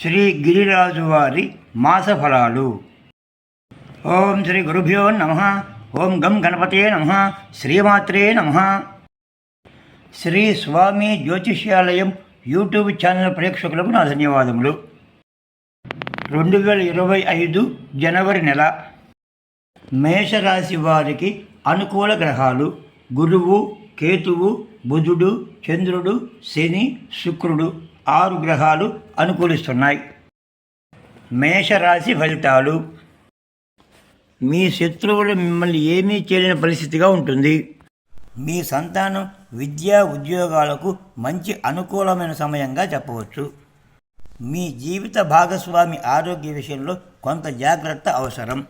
శ్రీ గిరిరాజు వారి మాసఫలాలు. ఓం శ్రీ గురుభ్యో నమ. ఓం గం గణపతే నమ. శ్రీమాత్రే నమ. శ్రీ స్వామి జ్యోతిష్యాలయం యూట్యూబ్ ఛానల్ ప్రేక్షకులకు నా ధన్యవాదములు. రెండు వేల ఇరవై ఐదు జనవరి నెల మేషరాశి వారికి అనుకూల గ్రహాలు గురువు కేతువు బుధుడు చంద్రుడు శని శుక్రుడు ఆరు గ్రహాలు అనుకూలిస్తున్నాయి. మేషరాశి ఫలితాలు. మీ శత్రువులు మిమ్మల్ని ఏమీ చేయలేని పరిస్థితిగా ఉంటుంది. మీ సంతానం విద్యా ఉద్యోగాలకు మంచి అనుకూలమైన సమయంగా చెప్పవచ్చు. మీ జీవిత భాగస్వామి ఆరోగ్య విషయంలో కొంత జాగ్రత్త అవసరం.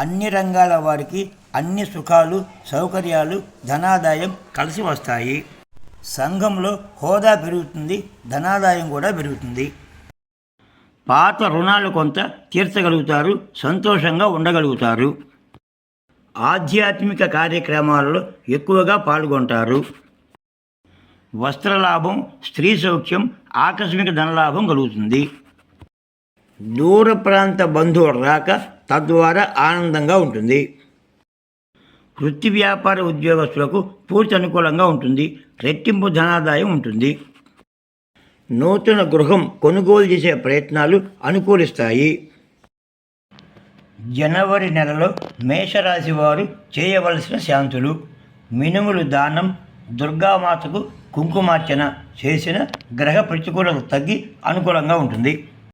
అన్ని రంగాల వారికి అన్ని సుఖాలు సౌకర్యాలు ధనాదాయం కలిసి వస్తాయి. సంఘంలో హోదా పెరుగుతుంది ధనాదాయం కూడా పెరుగుతుంది. పాత రుణాలు కొంత తీర్చగలుగుతారు సంతోషంగా ఉండగలుగుతారు. ఆధ్యాత్మిక కార్యక్రమాలలో ఎక్కువగా పాల్గొంటారు. వస్త్రలాభం స్త్రీ సౌఖ్యం ఆకస్మిక ధనలాభం కలుగుతుంది. దూర ప్రాంత బంధువుల రాక తద్వారా ఆనందంగా ఉంటుంది. వృత్తి వ్యాపార ఉద్యోగస్తులకు పూర్తి అనుకూలంగా ఉంటుంది. రెట్టింపు ధనాదాయం ఉంటుంది. నూతన గృహం కొనుగోలు చేసే ప్రయత్నాలు అనుకూలిస్తాయి. జనవరి నెలలో మేషరాశి వారు చేయవలసిన శాంతులు. మినుములు దానం దుర్గామాతకు కుంకుమార్చన చేసిన గ్రహ ప్రతికూలత తగ్గి అనుకూలంగా ఉంటుంది.